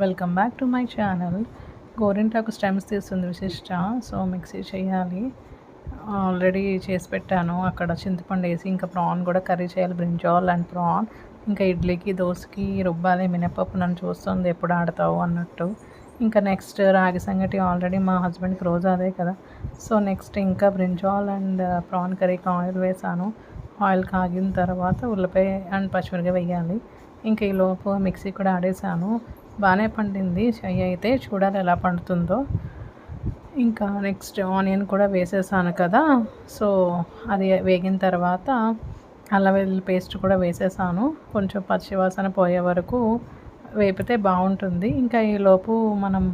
Welcome back to my channel. గోరింటాకు stems తీస్తుంది విశిష్ట. సో మిక్సీ చేయాలి. ఆల్రెడీ చేసి పెట్టాను. అక్కడ చింతపండు వేసి ఇంకా ప్రాన్ కూడా కర్రీ చేయాలి. Brinjal and prawn. ఇంకా ఇడ్లీకి దోశకి రుబ్బాలి మినపప్పు నన్ను చూస్తుంది ఎప్పుడు ఆడతావు అన్నట్టు. ఇంకా నెక్స్ట్ రాగి సంగటి ఆల్రెడీ మా హస్బెండ్కి రోజు అదే కదా. సో నెక్స్ట్ ఇంకా బ్రింజాల్ అండ్ ప్రాన్ కర్రీకి ఆయిల్ వేసాను. ఆయిల్ కాగిన తర్వాత ఉల్లిపాయ అండ్ పచ్చిమిరపకాయ వేయాలి. ఇంకా ఈ లోపు మిక్సీ కూడా ఆడేసాను. బాగానే పండింది. చెయ్యి అయితే చూడాలి ఎలా పండుతుందో. ఇంకా నెక్స్ట్ ఆనియన్ కూడా వేసేసాను కదా. సో అది వేగిన తర్వాత అల్లం వెల్లుల్లి పేస్ట్ కూడా వేసేసాను. కొంచెం పచ్చివాసన పోయే వరకు వేపితే బాగుంటుంది. ఇంకా ఈ లోపు మనం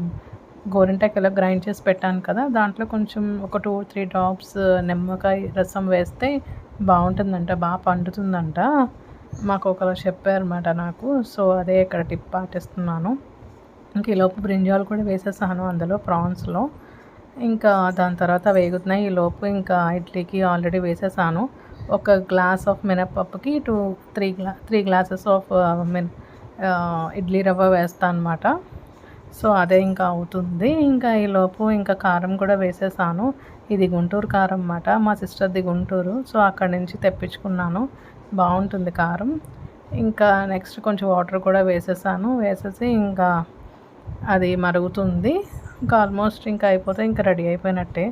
గోరింటాకు గ్రైండ్ చేసి పెట్టాను కదా దాంట్లో కొంచెం ఒక టూ త్రీ డ్రాప్స్ నిమ్మకాయ రసం వేస్తే బాగుంటుందంట బాగా పండుతుందంట. మాకు ఒకరు చెప్పారన్నమాట నాకు. సో అదే ఇక్కడ టిప్ పాటిస్తున్నాను. ఇంక ఈలోపు బ్రింజాలు కూడా వేసేసాను అందులో ప్రాన్స్లో. ఇంకా దాని తర్వాత వేగుతున్నాయి. ఈ లోపు ఇంకా ఇడ్లీకి ఆల్రెడీ వేసేసాను. ఒక glass of మినప్పప్పుకి two three glass three glasses of మిన్ ఇడ్లీ రవ్వ వేస్తాను అనమాట సో అదే ఇంకా అవుతుంది. ఇంకా ఈ లోపు ఇంకా కారం కూడా వేసేసాను. ఇది గుంటూరు కారం అన్నమాట. మా సిస్టర్ది గుంటూరు. సో అక్కడి నుంచి తెప్పించుకున్నాను. బాగుంటుంది కారం. ఇంకా నెక్స్ట్ కొంచెం వాటర్ కూడా వేసేసాను. వేసేసి ఇంకా అది మరుగుతుంది. ఇంకా ఆల్మోస్ట్ ఇంకా అయిపోతే ఇంకా రెడీ అయిపోయినట్టే.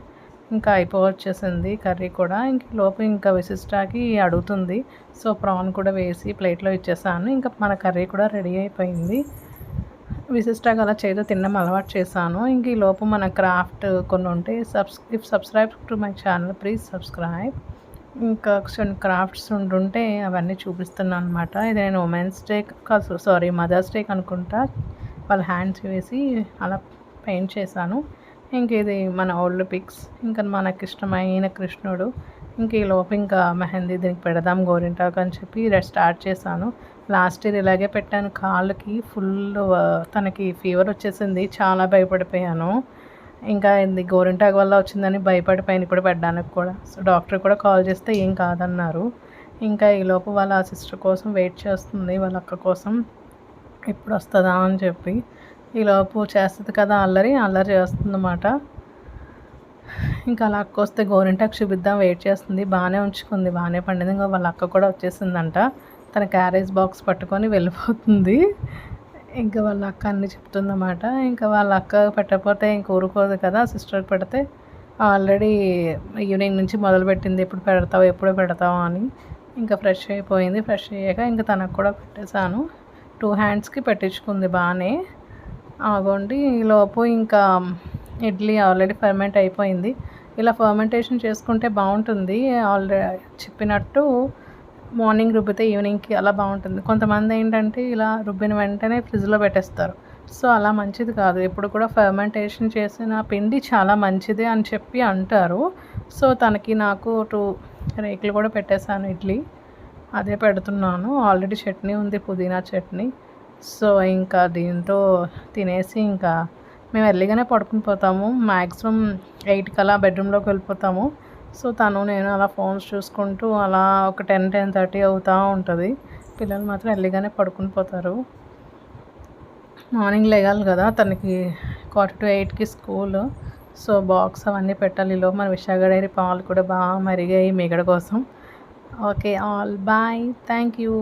ఇంకా అయిపోవచ్చేసింది కర్రీ కూడా. ఇంక లోపు ఇంకా విశిష్టాకి అడుగుతుంది. సో ప్రాన్ కూడా వేసి ప్లేట్లో ఇచ్చేసాను. ఇంకా మన కర్రీ కూడా రెడీ అయిపోయింది. విశిష్టాకి అలా చేదో తినడం అలవాటు చేశాను. ఇంక ఈ లోపు మన క్రాఫ్ట్ కొన్ని ఉంటే subs if subscribe to my channel please subscribe. ఇంకా కొన్ని క్రాఫ్ట్స్ ఉంటుంటే అవన్నీ చూపిస్తున్నాను అనమాట ఇది నేను ఉమెన్స్ డే కాదు సారీ మదర్స్ డే అనుకుంటా. వాళ్ళ హ్యాండ్స్ వేసి అలా పెయింట్ చేశాను. ఇంక ఇది మన ఓల్డ్ పిక్స్ ఇంకా మనకి ఇష్టమైన కృష్ణుడు. ఇంక ఈ లోపు ఇంకా మెహందీ దీనికి పెడదాం గోరింటాకు అని చెప్పి స్టార్ట్ చేశాను. లాస్ట్ ఇయర్ ఇలాగే పెట్టాను. కాళ్ళకి ఫుల్ తనకి ఫీవర్ వచ్చేసింది. చాలా భయపడిపోయాను. ఇంకా ఇది గోరింటాకు వల్ల వచ్చిందని భయపడిపోయాను ఇప్పుడు పెట్టడానికి కూడా. సో డాక్టర్ కూడా కాల్ చేస్తే ఏం కాదన్నారు. ఇంకా ఈ లోపు వాళ్ళ సిస్టర్ కోసం వెయిట్ చేస్తుంది వాళ్ళ అక్క కోసం ఎప్పుడు వస్తుందా అని చెప్పి. ఈలోపు చేస్తుంది కదా అల్లరి అల్లరి చేస్తుంది అన్నమాట ఇంకా అలా అక్క వస్తే గోరింటాకు చూపిద్దాం వెయిట్ చేస్తుంది బాగానే ఉంచుకుంది బాగానే పండింది. ఇంకా వాళ్ళ అక్క కూడా వచ్చేసిందంట. తన క్యారేజ్ బాక్స్ పట్టుకొని వెళ్ళిపోతుంది. ఇంకా వాళ్ళ అక్క అన్ని చెప్తుందన్నమాట. ఇంకా వాళ్ళ అక్క పెట్టకపోతే ఇంక ఊరుకోదు కదా సిస్టర్ పెడితే. ఆల్రెడీ ఈవినింగ్ నుంచి మొదలుపెట్టింది ఎప్పుడు పెడతావు ఎప్పుడు పెడతావు అని. ఇంకా ఫ్రెష్ అయిపోయింది ఫ్రెష్ అయ్యాక ఇంకా తనకు కూడా పెట్టేశాను. టూ హ్యాండ్స్కి పెట్టించుకుంది బాగానే ఆగోండి ఈలోపు ఇంకా ఇడ్లీ ఆల్రెడీ ఫర్మెంట్ అయిపోయింది. ఇలా ఫర్మెంటేషన్ చేసుకుంటే బాగుంటుంది. ఆల్రెడీ చెప్పినట్టు మార్నింగ్ రుబ్బితే ఈవినింగ్కి అలా బాగుంటుంది. కొంతమంది ఏంటంటే ఇలా రుబ్బిన వెంటనే ఫ్రిడ్జ్లో పెట్టేస్తారు. సో అలా మంచిది కాదు. ఎప్పుడు కూడా ఫర్మెంటేషన్ చేసిన పిండి చాలా మంచిదే అని చెప్పి అంటారు. సో తనకి నాకు టూ రేకులు కూడా పెట్టేశాను ఇడ్లీ. అదే పెడుతున్నాను. ఆల్రెడీ చట్నీ ఉంది పుదీనా చట్నీ. సో ఇంకా దీంతో తినేసి ఇంకా మేము ఎర్లీగానే పడుకుని పోతాము. మ్యాక్సిమం ఎయిట్ కల్లా బెడ్రూమ్లోకి వెళ్ళిపోతాము. సో తను నేను అలా ఫోన్స్ చూసుకుంటూ అలా ఒక టెన్ టెన్ థర్టీ అవుతూ ఉంటుంది. పిల్లలు మాత్రం ఎర్లీగానే పడుకుని పోతారు. మార్నింగ్ లేగాలి కదా తనకి క్వార్టర్ టు ఎయిట్కి స్కూల్. సో బాక్స్ అవన్నీ పెట్టాలి. లో మన విశాఖ డైరీ పాలు కూడా బాగా మరిగాయి మిగడ కోసం. Okay all bye thank you.